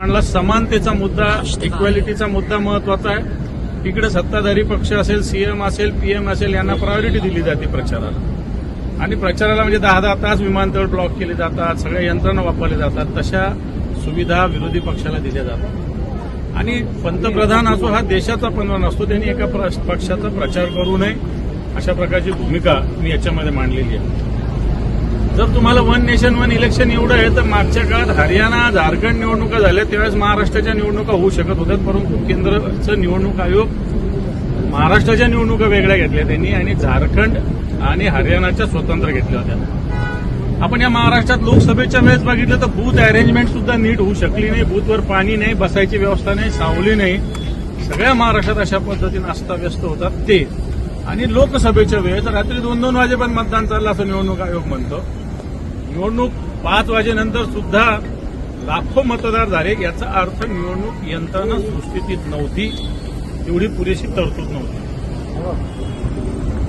म्हणला समानतेचा मुद्दा इक्वॅलिटीचा मुद्दा महत्त्वाचा आहे. इकडे सत्ताधारी पक्ष असेल सीएम असेल पीएम असेल यांना प्रायोरिटी दिली जाते प्रचाराला. आणि प्रचाराला म्हणजे दहा दहा तास विमानतळ ब्लॉक केले जातात सगळ्या यंत्रणा वापरल्या जातात. तशा सुविधा विरोधी पक्षाला दिल्या जातात. आणि पंतप्रधान असो हा देशाचा पंतप्रधान असतो. त्यांनी एका प्र- पक्षाचा प्रचार करू नये अशा प्रकारची भूमिका मी याच्यामध्ये मांडलेली आहे. जर तुम्हाला वन नेशन वन इलेक्शन एवढं आहे तर मागच्या काळात हरियाणा झारखंड निवडणुका झाल्या त्यावेळेस महाराष्ट्राच्या निवडणुका होऊ शकत होत्या परंतु केंद्राचं निवडणूक आयोग महाराष्ट्राच्या निवडणुका वेगळ्या घेतल्या त्यांनी आणि झारखंड आणि हरियाणाच्या स्वतंत्र घेतल्या होत्या. आपण या महाराष्ट्रात लोकसभेच्या वेळेस बघितलं तर बूथ अरेंजमेंट सुद्धा नीट होऊ शकली नाही बूथवर पाणी नाही बसायची व्यवस्था नाही सावली नाही. सगळ्या महाराष्ट्रात अशा पद्धतीनं अस्ताव्यस्त होतात ते. आणि लोकसभेच्या वेळेस रात्री दोन दोन वाजेपर्यंत मतदान चाललं असं निवडणूक आयोग म्हणतो. निवडणूक पाच वाजेनंतर सुद्धा लाखो मतदार झाले. याचा अर्थ निवडणूक यंत्रणा सुस्थितीत नव्हती. तेवढी पुरेशी तरतूद नव्हती.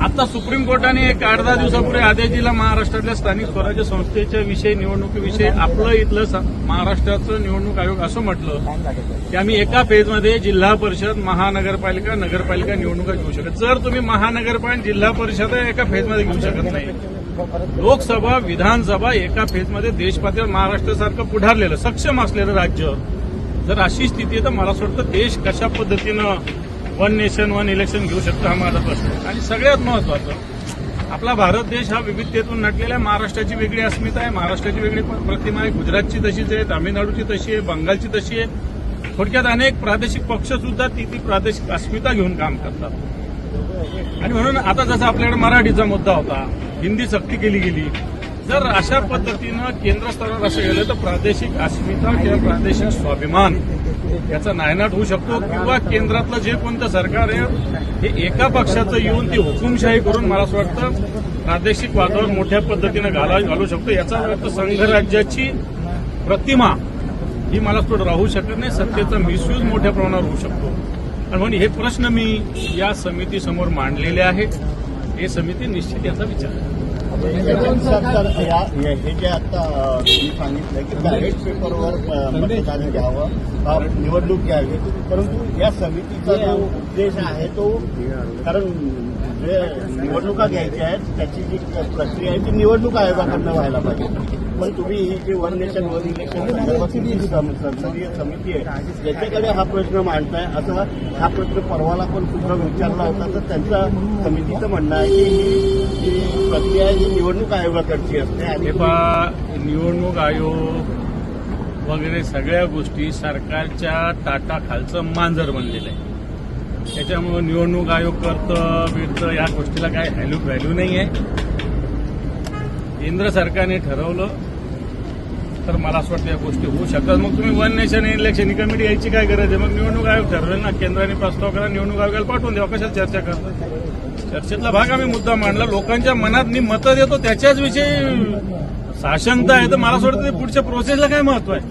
आता सुप्रीम कोर्टाने एक आठ दहा दिवसापूर्वी आदेश दिला. महाराष्ट्रातल्या स्थानिक स्वराज्य संस्थेच्या विषयी निवडणुकीविषयी आपलं इथलं महाराष्ट्राचं निवडणूक आयोग असं म्हटलं की आम्ही एका फेजमध्ये जिल्हा परिषद महानगरपालिका नगरपालिका निवडणुका घेऊ शकत. जर तुम्ही महानगरपालिका जिल्हा परिषद एका फेजमध्ये घेऊ शकत नाही लोकसभा विधानसभा एका फेजमध्ये देशपातळीवर महाराष्ट्रासारखं पुढारलेलं सक्षम असलेलं राज्य. जर अशी स्थिती आहे तर मला असं वाटतं देश कशा पद्धतीनं वन नेशन वन इलेक्शन घेऊ शकतो हा माझा प्रश्न आहे. आणि सगळ्यात महत्वाचं आपला भारत देश हा विविधतेतून नटलेला आहे महाराष्ट्राची वेगळी अस्मिता आहे महाराष्ट्राची वेगळी प्रतिमा आहे गुजरातची तशीच आहे तामिळनाडूची तशी आहे बंगालची तशी आहे. थोडक्यात अनेक प्रादेशिक पक्ष सुद्धा ती ती प्रादेशिक अस्मिता घेऊन काम करतात. आणि म्हणून आता जसा आपल्याकडे मराठीचा मुद्दा होता हिंदी सक्ती केली गेली. जर अशा पद्धतीनं केंद्र स्तरावर असं गेलं तर प्रादेशिक अस्मिता किंवा प्रादेशिक स्वाभिमान याचा नायनाट होऊ शकतो किंवा केंद्रातलं जे कोणतं सरकार आहे हे एका पक्षाचं येऊन ती हुकुमशाही करून मला असं वाटतं प्रादेशिक वातावरण मोठ्या पद्धतीनं घाला घालू शकतो. याचा अर्थ संघराज्याची प्रतिमा ही मला थोडं राहू शकत नाही. सत्तेचा मिसयूज मोठ्या प्रमाणावर होऊ शकतो. आणि म्हणून हे प्रश्न मी या समितीसमोर मांडलेले आहेत. हे समिती निश्चित याचा विचार. करेल. तर या- हे हे जे आता तुम्ही सांगितलं की बॅलेट पेपरवर मतदान घ्यावं निवडणूक घ्यावी. परंतु या समितीचा जो उद्देश आहे तो कारण जे निवडणुका घ्यायच्या आहेत त्याची जी प्रक्रिया आहे ती निवडणूक आयोगाकडनं व्हायला पाहिजे. पण तुम्ही ही जी वन नेशन वन इलेक्शन संसदीय समिती आहे ज्याच्याकडे हा प्रश्न मांडताय. असा हा प्रश्न परवाला पण सुद्धा विचारला होता तर त्यांचं समितीचं म्हणणं आहे की ही प्रक्रिया आहे ही निवडणूक आयोगाकडची असते. आणि निवडणूक आयोग वगैरे सगळ्या गोष्टी सरकारच्या ताटाखालचं मांजर बनलेलं आहे. त्याच्यामुळं निवडणूक आयोग करतं बिरतं या गोष्टीला काय व्हॅल्यू व्हॅल्यू नाही आहे केंद्र सरकारने ठरवलं तर मला असं वाटतं या गोष्टी होऊ शकतात. मग तुम्ही वन नेशन इलेक्शन कमिटी यायची काय गरज आहे? मग निवडणूक आयोग ठरवेल ना. केंद्राने प्रस्ताव करा निवडणूक आयोगाला पाठवून द्या कशाला चर्चा करतात चर्चेतला भाग आम्ही मुद्दा मांडला. लोकांच्या मनात मी मतं देतो त्याच्याच विषयी साशंकता आहे. तर मला असं वाटतं ते पुढच्या प्रोसेसला काय महत्त्व आहे?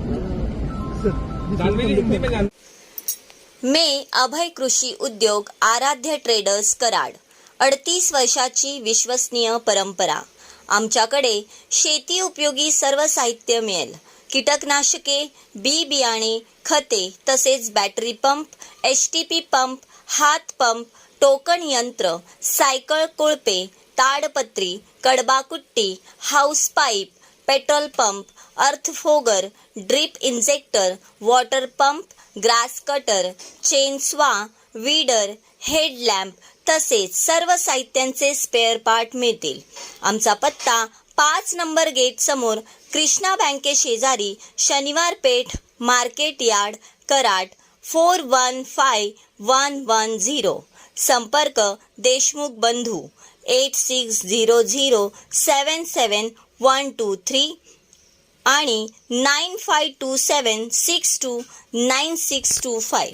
मे अभय कृषी उद्योग आराध्य ट्रेडर्स कराड. अडतीस वर्षाची विश्वसनीय परंपरा. आमच्याकडे शेती उपयोगी सर्व साहित्य मिळेल. कीटकनाशके बी बियाणे खते तसेच battery pump H T P pump हात पंप टोकन यंत्र सायकल कोळपे ताडपत्री कडबाकुट्टी house pipe petrol pump अर्थफोगर drip injector water pump grass cutter chainsaw weeder headlamp तसेच सर्व साहित्यांचे स्पेअर पार्ट मिळतील. आमचा पत्ता पाच नंबर गेट समोर कृष्णा बँके शेजारी Shaniwar Peth market yard Karad four one five one one zero संपर्क देशमुख बंधू eight six zero zero seven seven one two three आणि nine five two seven six two nine six two five